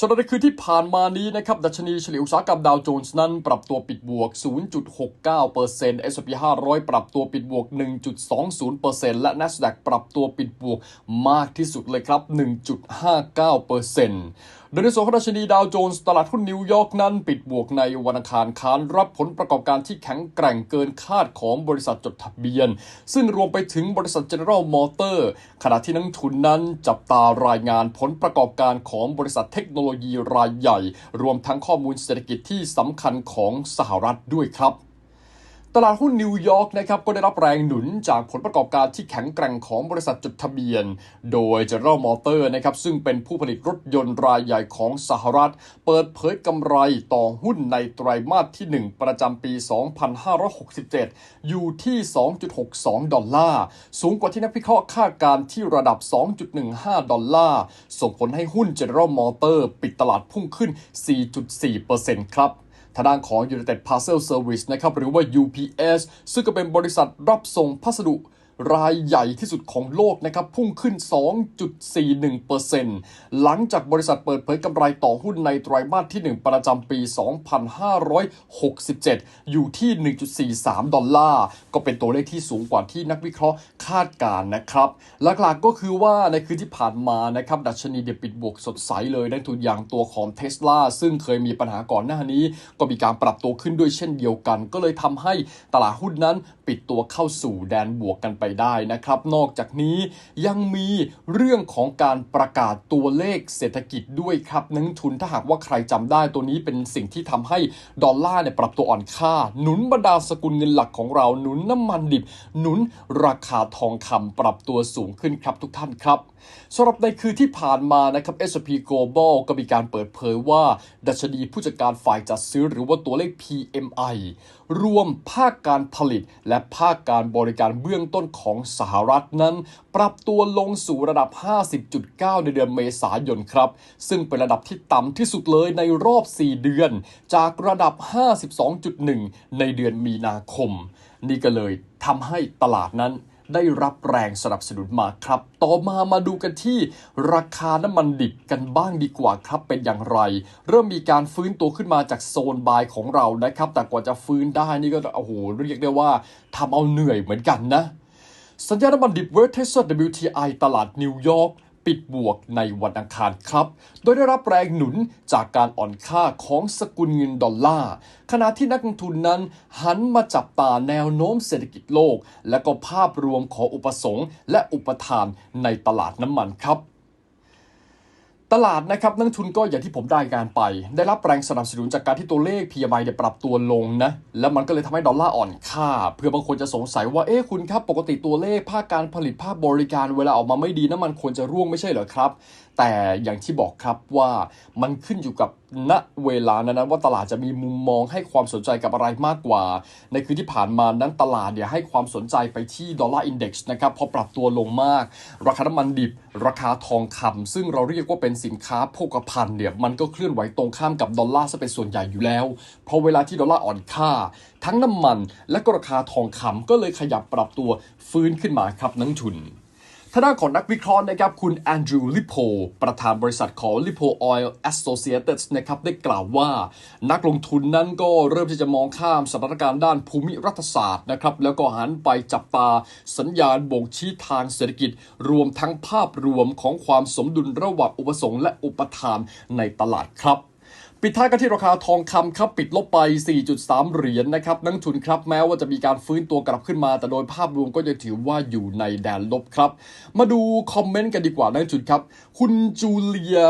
สำหรับในคืนที่ผ่านมานี้นะครับ ดัชนีเฉลี่ยอุตสาหกรรมดาวโจนส์นั้นปรับตัวปิดบวก 0.69% S&P 500 ปรับตัวปิดบวก 1.20%และ NASDAQ ปรับตัวปิดบวกมากที่สุดเลยครับ 1.59%โดยในส่วนของดัชนีดาวโจนส์ตลาดหุ้นนิวยอร์กนั้น ปิดบวกในวันอังคารค้านรับผลประกอบการที่แข็งแกร่งเกินคาดของบริษัทจดทะเบียน ซึ่งรวมไปถึงบริษัท General Motor ขณะที่นักทุนนั้นจับตารายงานผลประกอบการของบริษัทเทคโนโลยีรายใหญ่ รวมทั้งข้อมูลเศรษฐกิจที่สำคัญของสหรัฐด้วยครับ ตลาดหุ้นนิวยอร์กนะครับก็ได้รับแรงหนุนจากผลประกอบการที่แข็งแกร่งของบริษัทจดทะเบียน โดย General Motor นะครับซึ่งเป็นผู้ผลิตรถยนต์รายใหญ่ของสหรัฐ เปิดเผยกำไรต่อหุ้นในไตรมาสที่ 1 ประจำปี 2567 อยู่ที่ 2.62 ดอลลาร์ สูงกว่าที่นักวิเคราะห์คาดการณ์ที่ระดับ 2.15 ดอลลาร์ ส่งผลให้หุ้น General Motor ปิดตลาดพุ่งขึ้น 4.4%ครับ ทางด้านของ United Parcel Service นะครับหรือว่า UPS ซึ่งก็เป็นบริษัทรับส่งพัสดุ รายใหญ่ที่สุดของโลกนะครับพุ่งขึ้น 2.41%หลังจากบริษัทเปิดเผยกำไรต่อหุ้นในไตรมาสที่ 1 ประจำปี 2567 อยู่ที่ 1.43 ดอลลาร์ ก็เป็นตัวเลขที่สูงกว่าที่นักวิเคราะห์คาดการณ์นะครับ หลักๆก็คือว่าในคืนที่ผ่านมานะครับดัชนีเดปิดบวกสดใสเลยนักทุนอย่างตัวของเท s l a ซึ่งเคยมีปัญหาก่อนหน้านี้ ก็มีการปรับตัวขึ้นด้วยเช่นเดียวกัน ก็เลยทำให้ตลาดหุ้นนั้นปิดตัวเข้าสู่แดนบวกกันไปได้นะครับ นอกจากนี้ยังมีเรื่องของการประกาศตัวเลขเศรษฐกิจด้วยครับนักทุนถ้าหากว่าใครจำได้ตัวนี้เป็นสิ่งที่ทำให้ดอลลาร์เนี่ยปรับตัวอ่อนค่า หนุนบรรดาสกุลเงินหลักของเราหนุนน้ำมันดิบ หนุนราคาทองคำปรับตัวสูงขึ้นครับทุกท่านครับสำหรับในคืนที่ผ่านมานะครับ S&P Global ก็มีการเปิดเผยว่า ดัชนีผู้จัดการฝ่ายจัดซื้อหรือว่าตัวเลข PMI รวมภาคการผลิต และภาคการบริการเบื้องต้นของสหรัฐนั้น ปรับตัวลงสู่ระดับ 50.9 ในเดือนเมษายนครับ ซึ่งเป็นระดับที่ต่ำที่สุดเลยในรอบ 4 เดือน จากระดับ 52.1 ในเดือนมีนาคม นี่ก็เลยทำให้ตลาดนั้นได้รับแรงสนับสนุนมาครับ ต่อมามาดูกันที่ราคาน้ำมันดิบกันบ้างดีกว่าครับเป็นอย่างไร เริ่มมีการฟื้นตัวขึ้นมาจากโซนบายของเรานะครับ แต่กว่าจะฟื้นได้นี่ก็โอ้โหเรียกได้ว่าทำเอาเหนื่อยเหมือนกันนะ สัญญาณน้ำมันดิบเวสเทสซัส WTI ตลาดนิวยอร์กปิดบวกในวันอังคารครับ โดยได้รับแรงหนุนจากการอ่อนค่าของสกุลเงินดอลลาร์ ขณะที่นักลงทุนนั้นหันมาจับตาแนวโน้มเศรษฐกิจโลก และก็ภาพรวมของอุปสงค์และอุปทานในตลาดน้ำมันครับ ตลาดนะครับนักทุนก็อย่างที่ผมได้การไป ได้รับแรงสนับสนุนจากการที่ตัวเลข PMI เนี่ยปรับตัวลงนะ แล้วมันก็เลยทำให้ดอลลาร์อ่อนค่า เพื่อบางคนจะสงสัยว่า เอ๊ะคุณครับ ปกติตัวเลขภาคการผลิตภาคบริการเวลาออกมาไม่ดีน้ำมันควรจะร่วงไม่ใช่เหรอครับ แต่อย่างที่บอกครับว่ามันขึ้นอยู่กับณเวลานั้นว่าตลาดจะมีมุมมองให้ความสนใจกับอะไรมากกว่า ในคืนที่ผ่านมานั้นตลาดเนี่ยให้ความสนใจไปที่ดอลลาร์อินเด็กซ์นะครับพอปรับตัวลงมาก ราคาน้ำมันดิบ ราคาทองคำซึ่งเราเรียกว่าเป็นสินค้าโภคภัณฑ์เนี่ยมันก็เคลื่อนไหวตรงข้ามกับดอลลาร์ซะเป็นส่วนใหญ่อยู่แล้วเพราะเวลาที่ดอลลาร์อ่อนค่า ทั้งน้ำมันและก็ราคาทองคำก็เลยขยับปรับตัวฟื้นขึ้นมาครับนักทุน ทางด้านของนักวิเคราะห์นะครับคุณแอนดรูว์ลิโพประธานบริษัทของ Lipo Oil Associates นะครับได้กล่าวว่า นักลงทุนนั้นก็เริ่มที่จะมองข้ามสถานการณ์ด้านภูมิรัฐศาสตร์นะครับแล้วก็หันไปจับตาสัญญาณบ่งชี้ทางเศรษฐกิจ รวมทั้งภาพรวมของความสมดุลระหว่างอุปสงค์และอุปทานในตลาดครับ ปิดท้ายกันที่ราคาทองคำครับปิดลบไป 4.3 เหรียญนะครับนักทุนครับแม้ว่าจะมีการฟื้นตัวกลับขึ้นมา แต่โดยภาพรวมก็ยังถือว่าอยู่ในแดนลบครับ มาดูคอมเมนต์กันดีกว่านักทุนครับ คุณจูเลีย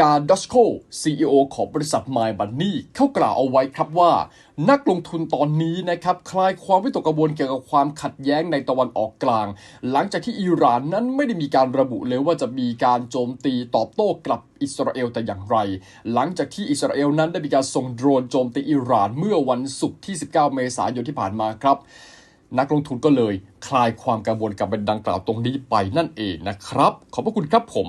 กาดัชโค CEO ของบริษัท My Money เขากล่าวเอาไว้ครับว่า นักลงทุนตอนนี้นะครับคลายความวิตกกังวลเกี่ยวกับความขัดแย้งในตะวันออกกลาง หลังจากที่อิหร่านนั้นไม่ได้มีการระบุเลยว่าจะมีการโจมตีตอบโต้กลับอิสราเอลแต่อย่างไร หลังจากที่อิสราเอลนั้นได้มีการส่งโดรนโจมตีอิหร่านเมื่อวันศุกร์ที่ 19 เมษายนที่ผ่านมาครับนักลงทุนก็เลยคลายความกังวลกับเป็นดังกล่าวตรงนี้ไปนั่นเองนะครับ ขอบพระคุณครับผม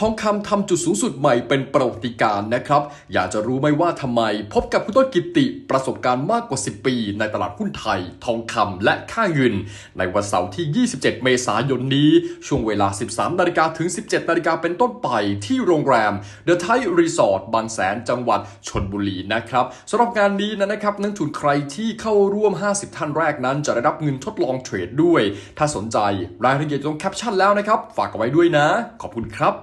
ทองคำทำจุดสูงสุดใหม่เป็นประวัติการนะครับ อยากจะรู้ไหมว่าทำไม พบกับคุณต้นกิติประสบการณ์มากกว่า 10 ปี ในตลาดหุ้นไทย ทองคำและค่าเงิน ในวันเสาร์ที่ 27 เมษายนนี้ ช่วงเวลา 13 นาฬิกาถึง 17 นาฬิกาเป็นต้นไปที่โรงแรม The Thai Resort บางแสนจังหวัดชนบุรีนะครับสำหรับงานนี้นะครับนักทุนใครที่เข้าร่วม 50 ท่านแรกนั้น จะได้รับเงินทดลองเทรดด้วย ถ้าสนใจรายละเอียดตรงแคปชั่นแล้วนะครับฝากเอาไว้ด้วยนะ ขอบคุณครับ